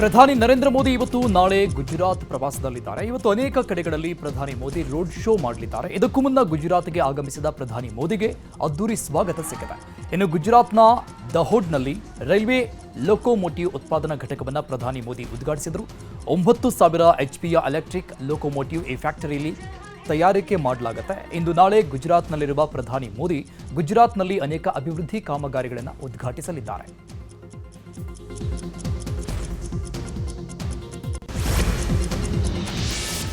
ಪ್ರಧಾನಿ ನರೇಂದ್ರ ಮೋದಿ ಇವತ್ತು ನಾಳೆ ಗುಜರಾತ್ ಪ್ರವಾಸದಲ್ಲಿದ್ದಾರೆ. ಇವತ್ತು ಅನೇಕ ಕಡೆಗಳಲ್ಲಿ ಪ್ರಧಾನಿ ಮೋದಿ ರೋಡ್ ಶೋ ಮಾಡಲಿದ್ದಾರೆ. ಇದಕ್ಕೂ ಮುನ್ನ ಗುಜರಾತ್ಗೆ ಆಗಮಿಸಿದ ಪ್ರಧಾನಿ ಮೋದಿಗೆ ಅದ್ದೂರಿ ಸ್ವಾಗತ ಸಿಕ್ಕಿದೆ. ಇನ್ನು ಗುಜರಾತ್ನ ದಹೋಡ್ನಲ್ಲಿ ರೈಲ್ವೆ ಲೋಕೋಮೋಟಿವ್ ಉತ್ಪಾದನಾ ಘಟಕವನ್ನು ಪ್ರಧಾನಿ ಮೋದಿ ಉದ್ಘಾಟಿಸಿದರು. ಒಂಬತ್ತು ಸಾವಿರ ಎಚ್ ಪಿಯ ಎಲೆಕ್ಟ್ರಿಕ್ ಲೋಕೋಮೋಟಿವ್ ಈ ಫ್ಯಾಕ್ಟರಿಯಲ್ಲಿ ತಯಾರಿಕೆ ಮಾಡಲಾಗುತ್ತೆ. ಇಂದು ನಾಳೆ ಗುಜರಾತ್ನಲ್ಲಿರುವ ಪ್ರಧಾನಿ ಮೋದಿ ಗುಜರಾತ್ನಲ್ಲಿ ಅನೇಕ ಅಭಿವೃದ್ಧಿ ಕಾಮಗಾರಿಗಳನ್ನು ಉದ್ಘಾಟಿಸಲಿದ್ದಾರೆ.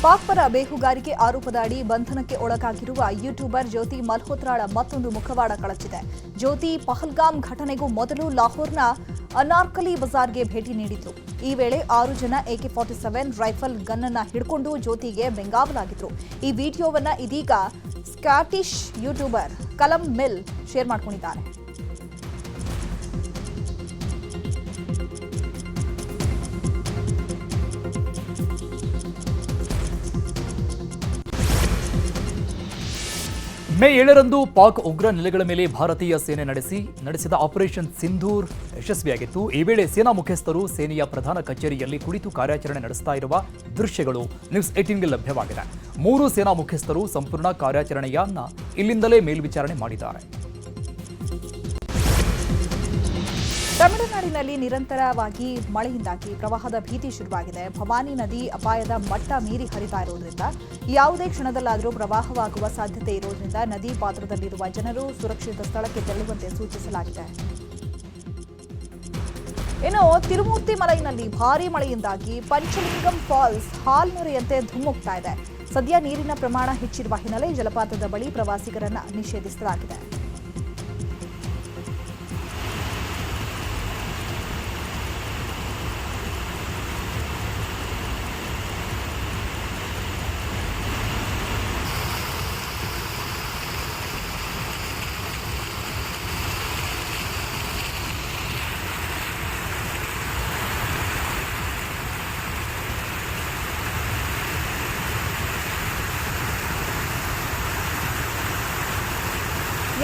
ಪಾಕ್ ಪರ ಬೇಹುಗಾರಿಕೆ ಆರೋಪದ ಅಡಿ ಬಂಧನಕ್ಕೆ ಒಳಗಾಗಿರುವ ಯೂಟ್ಯೂಬರ್ ಜ್ಯೋತಿ ಮಲ್ಹೋತ್ರಾಳ ಮತ್ತೊಂದು ಮುಖವಾಡ ಕಳಚಿದೆ. ಜ್ಯೋತಿ ಪಹಲ್ಗಾಮ್ ಘಟನೆಗೂ ಮೊದಲು ಲಾಹೋರ್ನ ಅನಾರ್ಕಲಿ ಬಜಾರ್ಗೆ ಭೇಟಿ ನೀಡಿದ್ರು ಈ ವೇಳೆ ಆರು ಜನ AK forty seven rifle gun ಅನ್ನ ಹಿಡ್ಕೊಂಡು ಜ್ಯೋತಿಗೆ ಬೆಂಗಾವಲಾಗಿದ್ರು. ಈ ವಿಡಿಯೋವನ್ನ ಇದೀಗ Scottish YouTuber Callum Mill share ಮಾಡ್ಕೊಂಡಿದ್ದಾರೆ. ಮೇ ಏಳರಂದು ಪಾಕ್ ಉಗ್ರ ನೆಲೆಗಳ ಮೇಲೆ ಭಾರತೀಯ ಸೇನೆ ನಡೆಸಿ, ನಡೆಸಿದ ಆಪರೇಷನ್ ಸಿಂಧೂರ್ ಯಶಸ್ವಿಯಾಗಿತ್ತು. ಈ ವೇಳೆ ಸೇನಾ ಮುಖ್ಯಸ್ಥರು ಸೇನೆಯ ಪ್ರಧಾನ ಕಚೇರಿಯಲ್ಲಿ ಕುಳಿತು ಕಾರ್ಯಾಚರಣೆ ನಡೆಸ್ತಾ ಇರುವ ದೃಶ್ಯಗಳು ನ್ಯೂಸ್ ಏಟೀನ್ಗೆ ಲಭ್ಯವಾಗಿದೆ. ಮೂರು ಸೇನಾ ಮುಖ್ಯಸ್ಥರು ಸಂಪೂರ್ಣ ಕಾರ್ಯಾಚರಣೆಯನ್ನ ಇಲ್ಲಿಂದಲೇ ಮೇಲ್ವಿಚಾರಣೆ ಮಾಡಿದ್ದಾರೆ. ತಮಿಳುನಾಡಿನಲ್ಲಿ ನಿರಂತರವಾಗಿ ಮಳೆಯಿಂದಾಗಿ ಪ್ರವಾಹದ ಭೀತಿ ಶುರುವಾಗಿದೆ. ಭವಾನಿ ನದಿ ಅಪಾಯದ ಮಟ್ಟ ಮೀರಿ ಹರಿತಾ ಇರುವುದರಿಂದ ಯಾವುದೇ ಕ್ಷಣದಲ್ಲಾದರೂ ಪ್ರವಾಹವಾಗುವ ಸಾಧ್ಯತೆ ಇರುವುದರಿಂದ ನದಿ ಪಾತ್ರದಲ್ಲಿರುವ ಜನರು ಸುರಕ್ಷಿತ ಸ್ಥಳಕ್ಕೆ ತೆರಳುವಂತೆ ಸೂಚಿಸಲಾಗಿದೆ. ಇನ್ನು ತಿರುಮೂರ್ತಿ ಮಲೈನಲ್ಲಿ ಭಾರೀ ಮಳೆಯಿಂದಾಗಿ ಪಂಚಲಿಂಗಂ ಫಾಲ್ಸ್ ಹಾಲ್ಮೊರೆಯಂತೆ ಧುಮ್ಮುಕ್ತಾ ಇದೆ. ಸದ್ಯ ನೀರಿನ ಪ್ರಮಾಣ ಹೆಚ್ಚಿರುವ ಹಿನ್ನೆಲೆ ಜಲಪಾತದ ಬಳಿ ಪ್ರವಾಸಿಗರನ್ನು ನಿಷೇಧಿಸಲಾಗಿದೆ.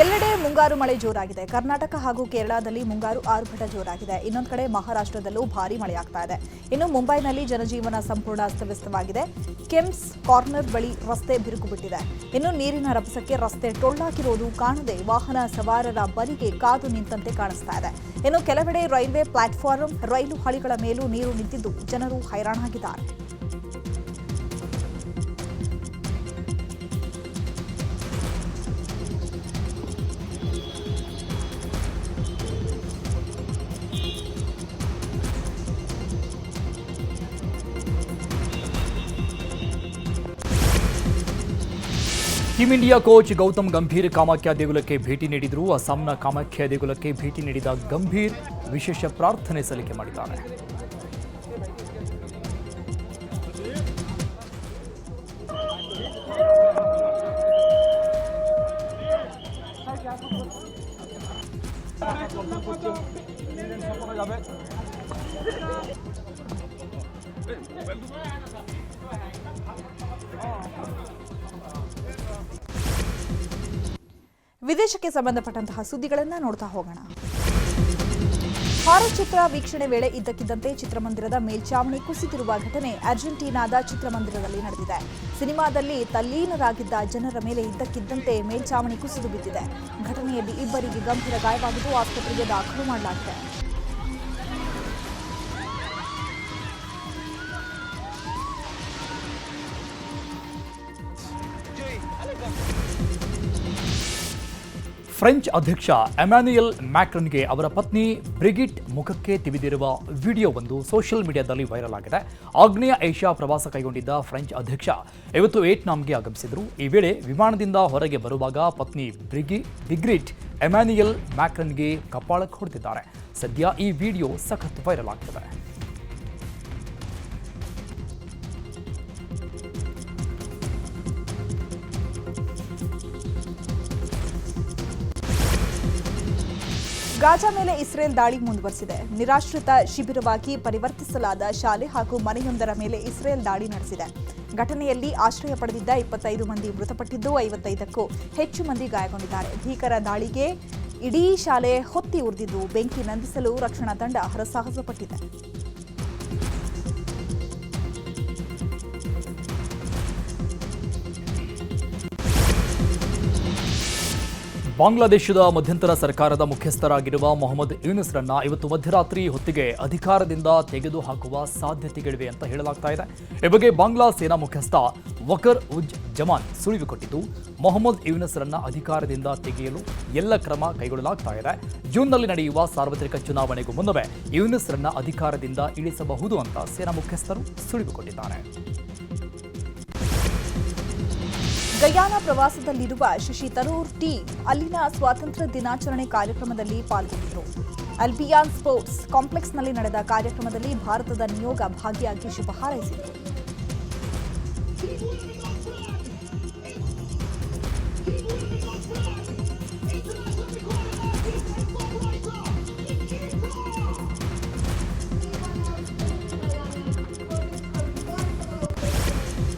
ಎಲ್ಲೆಡೆ ಮುಂಗಾರು ಮಳೆ ಜೋರಾಗಿದೆ. ಕರ್ನಾಟಕ ಹಾಗೂ ಕೇರಳದಲ್ಲಿ ಮುಂಗಾರು ಆರ್ಭಟ ಜೋರಾಗಿದೆ. ಇನ್ನೊಂದು ಕಡೆ ಮಹಾರಾಷ್ಟ್ರದಲ್ಲೂ ಭಾರಿ ಮಳೆಯಾಗ್ತಾ ಇದೆ. ಇನ್ನು ಮುಂಬೈನಲ್ಲಿ ಜನಜೀವನ ಸಂಪೂರ್ಣ ಅಸ್ತವ್ಯಸ್ತವಾಗಿದೆ. ಕೆಮ್ಸ್ ಕಾರ್ನರ್ ಬಳಿ ರಸ್ತೆ ಬಿರುಕು ಬಿಟ್ಟಿದೆ. ಇನ್ನು ನೀರಿನ ರಭಸಕ್ಕೆ ರಸ್ತೆ ಟೊಳ್ಳಾಕಿರೋದು ಕಾಣದೆ ವಾಹನ ಸವಾರರ ಬಲಿಗೆ ಕಾದು ನಿಂತಂತೆ ಕಾಣಿಸ್ತಾ ಇದೆ. ಇನ್ನು ಕೆಲವೆಡೆ ರೈಲ್ವೆ ಪ್ಲಾಟ್ಫಾರ್ಮ್ ರೈಲು ಹಳಿಗಳ ಮೇಲೂ ನೀರು ನಿಂತಿದ್ದು ಜನರು ಹೈರಾಣಾಗಿದ್ದಾರೆ. Team India coach Gautam Gambhir Kamakhya ದೇಗುಲಕ್ಕೆ ಭೇಟಿ ನೀಡಿದರು. ಅಸ್ಸಾಂನ ಕಾಮಾಖ್ಯ ದೇಗುಲಕ್ಕೆ ಭೇಟಿ ನೀಡಿದ ಗಂಭೀರ್ ವಿಶೇಷ ಪ್ರಾರ್ಥನೆ ಸಲ್ಲಿಕೆ ಮಾಡಿದ್ದಾರೆ. ವಿದೇಶಕ್ಕೆ ಸಂಬಂಧಪಟ್ಟಂತಹ ಸುದ್ದಿಗಳನ್ನ ನೋಡ್ತಾ ಹೋಗೋಣ. ಹಾರರ್ ಚಿತ್ರ ವೀಕ್ಷಣೆ ವೇಳೆ ಇದ್ದಕ್ಕಿದ್ದಂತೆ ಚಿತ್ರಮಂದಿರದ ಮೇಲ್ಚಾವಣಿ ಕುಸಿದಿರುವ ಘಟನೆ ಅರ್ಜೆಂಟೀನಾದ ಚಿತ್ರಮಂದಿರದಲ್ಲಿ ನಡೆದಿದೆ. ಸಿನಿಮಾದಲ್ಲಿ ತಲ್ಲೀನರಾಗಿದ್ದ ಜನರ ಮೇಲೆ ಇದ್ದಕ್ಕಿದ್ದಂತೆ ಮೇಲ್ಚಾವಣಿ ಕುಸಿದು ಬಿದ್ದಿದೆ. ಘಟನೆಯಲ್ಲಿ ಇಬ್ಬರಿಗೆ ಗಂಭೀರ ಗಾಯವಾಗಿದ್ದು ಆಸ್ಪತ್ರೆಗೆ ದಾಖಲು ಮಾಡಲಾಗಿದೆ. ಫ್ರೆಂಚ್ ಅಧ್ಯಕ್ಷ ಎಮ್ಯಾನ್ಯುಯಲ್ ಮ್ಯಾಕ್ರನ್ಗೆ ಅವರ ಪತ್ನಿ ಬ್ರಿಗಿಟ್ ಮುಖಕ್ಕೆ ತಿವಿದಿರುವ ವಿಡಿಯೋವೊಂದು ಸೋಷಿಯಲ್ ಮೀಡಿಯಾದಲ್ಲಿ ವೈರಲ್ ಆಗಿದೆ. ಆಗ್ನೇಯ ಏಷ್ಯಾ ಪ್ರವಾಸ ಕೈಗೊಂಡಿದ್ದ ಫ್ರೆಂಚ್ ಅಧ್ಯಕ್ಷ ಇವತ್ತು ವಿಯೆಟ್ನಾಂಗೆ ಆಗಮಿಸಿದರು. ಈ ವೇಳೆ ವಿಮಾನದಿಂದ ಹೊರಗೆ ಬರುವಾಗ ಪತ್ನಿ ಬ್ರಿಗಿ ಬಿಗ್ರಿಟ್ ಎಮ್ಯಾನ್ಯುಯಲ್ ಮ್ಯಾಕ್ರನ್ಗೆ ಕಪಾಳಕ್ಕೆ ಹೊಡೆದಿದ್ದಾರೆ. ಸದ್ಯ ಈ ವಿಡಿಯೋ ಸಖತ್ ವೈರಲ್ ಆಗ್ತಿದೆ. ಗಾಜಾ ಮೇಲೆ ಇಸ್ರೇಲ್ ದಾಳಿ ಮುಂದುವರೆಸಿದೆ. ನಿರಾಶ್ರಿತ ಶಿಬಿರವಾಗಿ ಪರಿವರ್ತಿಸಲಾದ ಶಾಲೆ ಹಾಗೂ ಮನೆಯೊಂದರ ಮೇಲೆ ಇಸ್ರೇಲ್ ದಾಳಿ ನಡೆಸಿದೆ. ಘಟನೆಯಲ್ಲಿ ಆಶ್ರಯ ಪಡೆದಿದ್ದ ಇಪ್ಪತ್ತೈದು ಮಂದಿ ಮೃತಪಟ್ಟಿದ್ದು ಐವತ್ತೈದಕ್ಕೂ ಹೆಚ್ಚು ಮಂದಿ ಗಾಯಗೊಂಡಿದ್ದಾರೆ. ಭೀಕರ ದಾಳಿಗೆ ಇಡೀ ಶಾಲೆ ಹೊತ್ತಿ ಉರಿದಿದ್ದು, ಬೆಂಕಿ ನಂದಿಸಲು ರಕ್ಷಣಾ ತಂಡ ಹರಸಾಹಸ ಪಟ್ಟಿದೆ ಬಾಂಗ್ಲಾದೇಶದ ಮಧ್ಯಂತರ ಸರ್ಕಾರದ ಮುಖ್ಯಸ್ಥರಾಗಿರುವ ಮೊಹಮ್ಮದ್ ಯೂನಿಸ್ರನ್ನ ಇವತ್ತು ಮಧ್ಯರಾತ್ರಿ ಹೊತ್ತಿಗೆ ಅಧಿಕಾರದಿಂದ ತೆಗೆದುಹಾಕುವ ಸಾಧ್ಯತೆಗಳಿವೆ ಅಂತ ಹೇಳಲಾಗ್ತಾ ಇದೆ. ಈ ಬಗ್ಗೆ ಬಾಂಗ್ಲಾ ಸೇನಾ ಮುಖ್ಯಸ್ಥ ವಕರ್ ಉಜ್ ಜಮಾನ್ ಸುಳಿವು ಕೊಟ್ಟಿದ್ದು, ಮೊಹಮ್ಮದ್ ಯೂನಿಸ್ರನ್ನ ಅಧಿಕಾರದಿಂದ ತೆಗೆಯಲು ಎಲ್ಲ ಕ್ರಮ ಕೈಗೊಳ್ಳಲಾಗ್ತಾ ಇದೆ. ಜೂನ್ನಲ್ಲಿ ನಡೆಯುವ ಸಾರ್ವತ್ರಿಕ ಚುನಾವಣೆಗೂ ಮುನ್ನವೇ ಯೂನಿಸ್ರನ್ನ ಅಧಿಕಾರದಿಂದ ಇಳಿಸಬಹುದು ಅಂತ ಸೇನಾ ಮುಖ್ಯಸ್ಥರು ಸುಳಿವು ಕೊಟ್ಟಿದ್ದಾರೆ. ಗಯಾನ ಪ್ರವಾಸದಲ್ಲಿರುವ ಶಶಿ ತರೂರ್ ಟಿ ಅಲ್ಲಿನ ಸ್ವಾತಂತ್ರ್ಯ ದಿನಾಚರಣೆ ಕಾರ್ಯಕ್ರಮದಲ್ಲಿ ಪಾಲ್ಗೊಂಡಿದ್ದರು. ಅಲ್ಬಿಯಾನ್ ಸ್ಪೋರ್ಟ್ಸ್ ಕಾಂಪ್ಲೆಕ್ಸ್ನಲ್ಲಿ ನಡೆದ ಕಾರ್ಯಕ್ರಮದಲ್ಲಿ ಭಾರತದ ನಿಯೋಗ ಭಾಗಿಯಾಗಿ ಶುಭ ಹಾರೈಸಿದರು.